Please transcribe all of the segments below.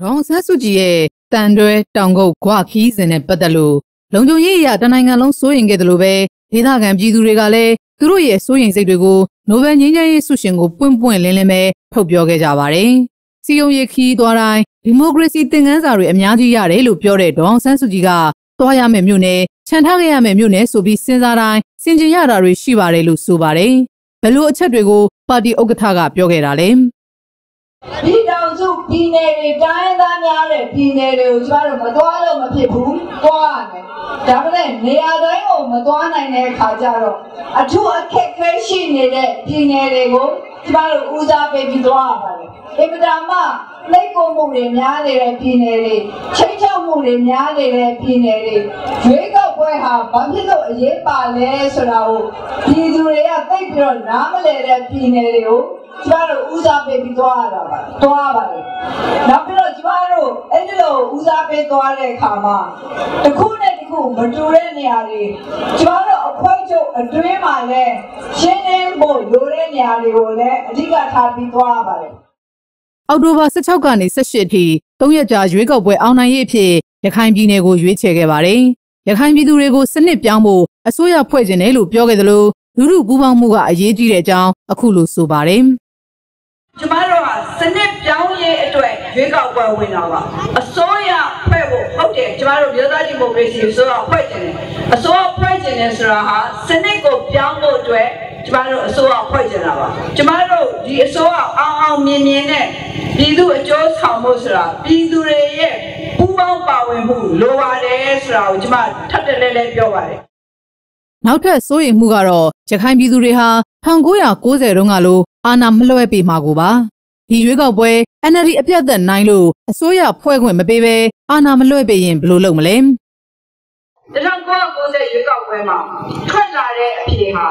ဒေါန်ဆန်းစုကြည်ရဲ့တန်တွဲတောင်ကုတ်ခွာခီးစဉ်နဲ့ပတ်သက်လို့လုံခြုံရေးအရာတနိုင်ငံလုံးစိုးရိမ်ခဲ့တယ်လို့ပဲဒေသခံပြည်သူတွေကလည်းသူတို့ရဲ့စိုးရိမ်စိတ်တွေကိုနိုဘယ်ငြိမ်းချမ်းရေးဆုရှင်ကိုပွင့်ပွင့်လင်းလင်းပဲထုတ်ပြောခဲ့ကြပါတယ်။စီယုံရခီးသွားတိုင်းဒီမိုကရေစီသင်ခန်းစာတွေအများကြီးရတယ်လို့ပြောတဲ့ဒေါန်ဆန်းစုကြည်ကသွားရမယ်မြို့နယ်ခြံထားခဲ့ရမယ်မြို့နယ်ဆိုပြီးစဉ်းစားတိုင်းစင်ကြင်ရတာတွေရှိပါတယ်လို့ဆိုပါတယ်။ဘယ်လိုအချက်တွေကိုပါတီဥက္ကဋ္ဌကပြောခဲ့တာလဲ။ ပြည်တော်စုပြည်နယ်တွေတိုင်းသားများတဲ့ပြည်နယ်တွေကိုကျမတို့မသွားလို့မဖြစ်ဘူးသွားရတယ်ဒါပေမဲ့နေရာတိုင်းကိုမသွားနိုင်တဲ့အခါကျတော့အထူးအခက်အခဲရှိနေတဲ့ပြည်နယ်တွေကိုကျမတို့ဦးစားပေးပြီးသွားရပါတယ်အင်မတန်မှလက်ကိုမှုတွေများနေတဲ့ပြည်နယ်တွေချိတ်ချောက်မှုတွေများနေတဲ့ပြည်နယ်တွေရွေးကောက် ပွဲဟာဘာဖြစ်လို့အရေးပါလဲဆိုတာကိုပြည်သူတွေကသိပြီးတော့နားမလည်တဲ့ပြည်နယ်တွေကိုကျမတို့ဦးစားပေးပြီးသွားရတာပါသွားပါလေနောက်ပြီးတော့ကျမတို့အဲ့ဒီလိုဦးစားပေးသွားတဲ့အခါမှာတစ်ခုနဲ့တစ်ခုမတူတဲ့နေရာတွေကျမတို့အဖွဲ့ချုပ်အတွင်းမှာလည်းရှင်းလင်းဖို့လိုတဲ့နေရာတွေကိုလည်းအဓိကထားပြီးသွားရပါတယ်အောက်တိုဘာ16ကနေ18အထိ၃ရက်ကြာရွေးကောက်ပွဲအောင်နိုင်ရေးအဖြစ်ရခိုင်ပြည်နယ်ကိုရွေးချယ်ခဲ့ပါတယ်။ ရခိုင်ပြည်သူတွေကိုစနစ်ပြောင်းဖို့အစိုးရဖွဲ့ခြင်းတယ်လို့ပြောခဲ့သလိုလူလူပူးပေါင်းမှုကအရေးကြီးတဲ့အကြောင်းအခုလိုဆိုပါတယ်။ကျမတို့ကစနစ်ပြောင်းရေးအတွက်ရွေးကောက်ပွဲဝင်တာပါအစိုးရဖွဲ့ဖို့ဟုတ်တယ်ကျမတို့ပြည်သားဒီမိုကရေစီအစိုးရဖွဲ့ခြင်းတယ်အစိုးရဖွဲ့ခြင်းတယ်ဆိုတာဟာစနစ်ကိုပြောင်းဖို့အတွက်ကျမတို့အစိုးရဖွဲ့ခြင်းတာပါကျမတို့ဒီအစိုးရအောင်အောင်မြင်မြင်နဲ့ပြည်သူအကျိုးဆောင်ဖို့ဆိုတာပြည်သူတွေရဲ့ပူးပေါင်းပါဝင် မှုလိုပါတယ်ဆိုတာကိုကျမထပ်တလဲလဲပြောပါတယ်နောက်ထပ်စိုးရိမ်မှုကတော့ရခိုင်ပြည်သူတွေဟာ1990တုန်းကလိုအာဏာမလွှဲပေးမှာကိုပါဒီရွေးကောက်ပွဲ NLD အပြတ်သက်နိုင်လို့အစိုးရဖွဲ့ခွင့်မပေးဘဲအာဏာမလွှဲပေးရင်ဘယ်လိုလုပ်မလဲ 1990ရွေးကောက်ပွဲမှာထွက်လာတဲ့အဖြေဟာ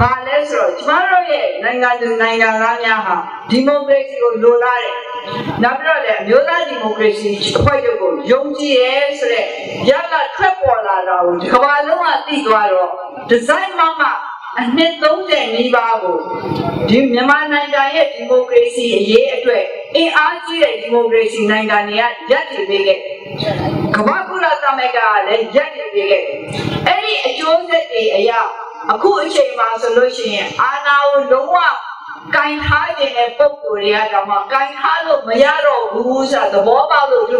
ဘာလဲဆိုတော့ကျမတို့ရဲ့နိုင်ငံသူနိုင်ငံသားများဟာဒီမိုကရေစီကိုလိုလားတယ်။နောက်ပြီးတော့လည်းမျိုးသားဒီမိုကရေစီအဖွဲ့ချုပ်ကိုယုံကြည်ရဲဆိုတဲ့ရလထွက်ပေါ်လာတာကိုဒီကမ္ဘာလုံးကသိသွားတော့ဒီဇိုင်းမှမှအနှစ်30နီးပါးကိုဒီမြန်မာနိုင်ငံရဲ့ဒီမိုကရေစီအရေးအတွက်အင်အားကြီးတဲ့ဒီမိုကရေစီနိုင်ငံတွေကရပ်တည်ပေးခဲ့ကမ္ဘာကုလသမဂ္ဂကလည်းရပ်တည် ပေးခဲ့အဲ့ဒီအကျိုးဆက်တွေအရာအခုအချိန်မှာဆိုလို့ရှိရင်အာဏာကိုလုံးဝကင်ထားခြင်းတဲ့ပုံကိုယ်တွေကတော့မှကင်ထားလို့မရတော့ဘူးဆိုတာသဘောပေါက်လို့ဒီ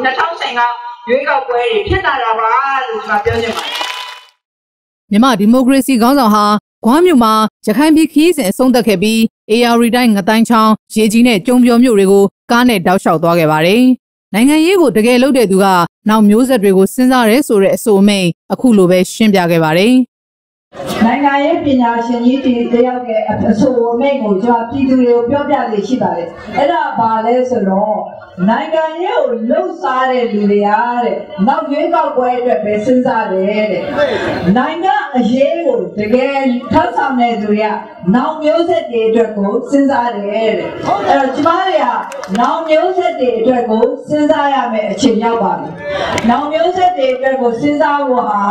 2015ရွေးကောက်ပွဲတွေဖြစ်လာတာပါလို့ကျွန်တော်ပြောချင်ပါတယ်မြန်မာဒီမိုကရေစီခေါင်းဆောင်ဟာဂွားမြို့မှာရခိုင်ပြည်ခီးစဉ်အဆုံးသတ်ခဲ့ပြီး AR တိုင်းငတိုင်းချောင်းရေကြီးနဲ့ကျုံပြောမြို့တွေကိုကားနဲ့တောက်လျှောက်သွားခဲ့ပါတယ်။ နိုင်ငံရေးကိုတကယ်လုပ်တဲ့သူကနောက်မျိုးဆက်တွေကိုစဉ်းစားရဲဆိုတဲ့အဆိုအမိန်အခုလိုပဲရှင်းပြခဲ့ပါတယ်။ နိုင်ငံရေးပညာရှင်ကြီးတီတယောက်ရဲ့အဆိုအမိန့်ကိုကျွန်တော်ပြည်သူတွေကိုပြောပြနေရှိပါတယ်အဲ့ဒါဘာလဲဆိုတော့နိုင်ငံရေးကိုလှုပ်ရှားတဲ့လူတွေကတဲ့နောက်ရွေးကောက်ပွဲအတွက်ပဲစဉ်းစားတယ်တဲ့နိုင်ငံအရေးကိုတကယ်ထပ်ဆောင်တဲ့သူတွေကနောက်မျိုးဆက်တွေအတွက်ကိုစဉ်းစားတယ်တဲ့အဲ့တော့ကျမတွေကနောက်မျိုးဆက်တွေအတွက်ကိုစဉ်းစားရမယ့်အချိန်ရောက်ပါပြီနောက်မျိုးဆက်တွေအတွက်ကိုစဉ်းစားဖို့ဟာ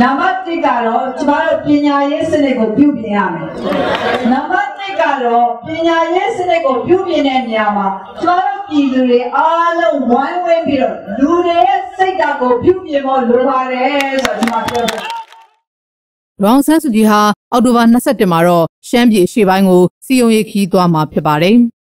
နံပါတ်1ကတော့ကျမတို့ပညာရေးစနစ်ကိုပြုပြင်ရမယ်။နံပါတ်1ကတော့ပညာရေးစနစ်ကိုပြုပြင်တဲ့နေရာမှာကျမတို့ပြည်သူတွေအားလုံးဝိုင်းဝန်းပြီးတော့လူတွေရဲ့စိတ်ဓာတ်ကိုပြုပြင်ဖို့လိုပါတယ်ဆိုတော့ကျွန်မပြောတယ်။ရောင်ဆန်းစုကြည်ဟာအောက်တိုဘာ22မှာတော့ရှမ်းပြည်ရှေ့ပိုင်းကိုစီယုံရေးခီးသွားမှာဖြစ်ပါတယ်။